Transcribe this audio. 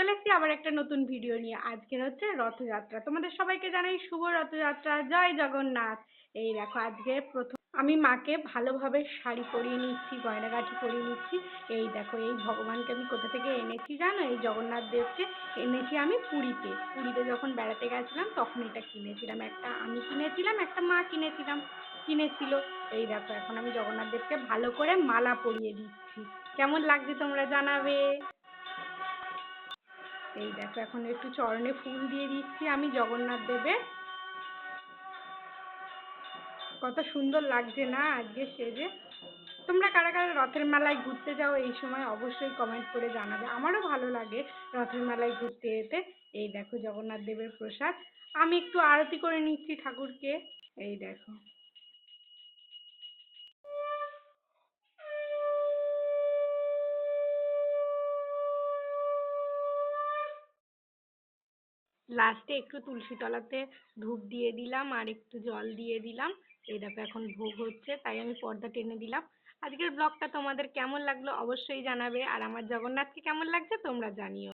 চলে এসেছি আবার একটা নতুন ভিডিও নিয়ে। আজকের হচ্ছে রথযাত্রা। তোমাদের সবাইকে জানাই শুভ রথযাত্রা। জয় জগন্নাথ। এই দেখো, আজকে প্রথম আমি মাকে ভালোভাবে শাড়ি পরিয়ে নিচ্ছি গয়নাগাঠি পরিয়ে নিচ্ছি। এই দেখো, এই ভগবানকে আমি কোথা থেকে এনেছি জানো? এই জগন্নাথ দেবকে এনেছি আমি পুরীতে। পুরীতে যখন বেড়াতে গেছিলাম, তখন এটা কিনেছিলাম। একটা আমি কিনেছিলাম, একটা মা কিনেছিলাম, কিনেছিল। এই দেখো, এখন আমি জগন্নাথ দেবকে ভালো করে মালা পরিয়ে দিচ্ছি। কেমন লাগছে তোমরা জানাবে? এই দেখো, এখন একটু চরণে ফুল দিয়ে দিচ্ছি আমি জগন্নাথ দেবের। কত সুন্দর লাগছে না আজকে সেজে। তোমরা কারা কারা রথের মেলায় ঘুরতে যাও এই সময় অবশ্যই কমেন্ট করে জানাবে। আমারও ভালো লাগে রথের মেলায় ঘুরতে যেতে এই দেখো, জগন্নাথ দেবের প্রসাদ। আমি একটু আরতি করে নিচ্ছি ঠাকুরকে। এই দেখো। লাস্টে একটু তুলসী তলাতে ধূপ দিয়ে দিলাম আর একটু জল দিয়ে দিলাম। এই দেখো এখন ভোগ হচ্ছে, তাই আমি পর্দা টেনে দিলাম। আজকের ব্লগটা তোমাদের কেমন লাগল অবশ্যই জানাবে। আর আমার জগন্নাথকে কেমন লাগছে তোমরা জানিও।